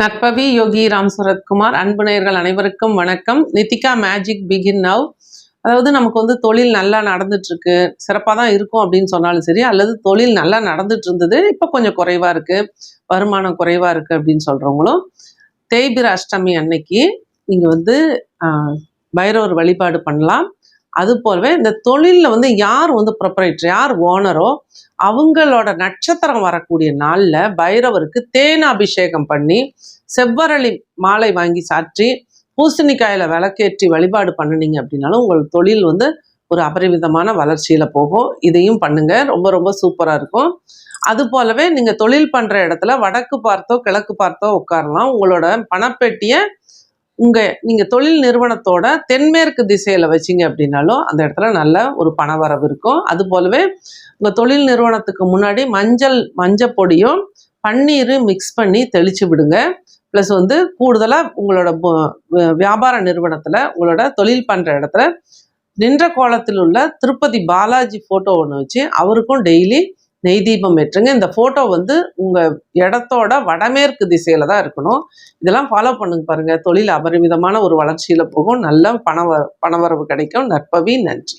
நற்பவி யோகி ராம் சரத்குமார் அன்பு நேயர்கள் அனைவருக்கும் வணக்கம். நித்திகா மேஜிக் பிகின் நவ் அதாவது நமக்கு வந்து தொழில் நல்லா நடந்துட்டு இருக்கு சிறப்பாக தான் இருக்கும் அப்படின்னு சொன்னாலும் சரி அல்லது தொழில் நல்லா நடந்துட்டு இருந்தது இப்போ கொஞ்சம் குறைவாக இருக்கு. வருமானம் குறைவாக இருக்கு அப்படின்னு சொல்கிறவங்களும் தேய்பிர அஷ்டமி அன்னைக்கு நீங்கள் வந்து பைரவர் வழிபாடு பண்ணலாம். அது போலவே இந்த தொழிலில் வந்து யார் வந்து ப்ரொப்பரேட்டர் யார் ஓனரோ அவங்களோட நட்சத்திரம் வரக்கூடிய நாளில் பைரவருக்கு தேன் அபிஷேகம் பண்ணி செவ்வரளி மாலை வாங்கி சாற்றி பூசணிக்காயில் விளக்கேற்றி வழிபாடு பண்ணுனீங்க அப்படின்னாலும் உங்கள் தொழில் வந்து ஒரு அபரிவிதமான வளர்ச்சியில் போகும். இதையும் பண்ணுங்க. ரொம்ப ரொம்ப சூப்பராக இருக்கும். அது போலவே நீங்கள் தொழில் பண்ணுற இடத்துல வடக்கு பார்த்தோ கிழக்கு பார்த்தோ உட்காரலாம். உங்களோட பணப்பெட்டியை உங்கள் நீங்கள் தொழில் நிறுவனத்தோட தென்மேற்கு திசையில் வச்சீங்க அப்படின்னாலும் அந்த இடத்துல நல்ல ஒரு பணவரவு இருக்கும். அது போலவே உங்கள் தொழில் நிறுவனத்துக்கு முன்னாடி மஞ்சள் மஞ்சள் பொடியும் பன்னீர் மிக்ஸ் பண்ணி தெளிச்சு விடுங்க. ப்ளஸ் வந்து கூடுதலாக உங்களோட வியாபார நிறுவனத்தில் உங்களோட தொழில் பண்ணுற இடத்துல நின்ற கோலத்தில் உள்ள திருப்பதி பாலாஜி ஃபோட்டோ ஒன்று வச்சு அவருக்கும் டெய்லி நெய் தீபம் ஏற்றுங்க. இந்த ஃபோட்டோ வந்து உங்கள் இடத்தோட வடமேற்கு திசையில் தான் இருக்கணும். இதெல்லாம் ஃபாலோ பண்ணுங்க பாருங்கள் தொழில் அபரிமிதமான ஒரு வளர்ச்சியில் போகும். நல்ல பண பணவரவு கிடைக்கும். நற்பவி நன்றி.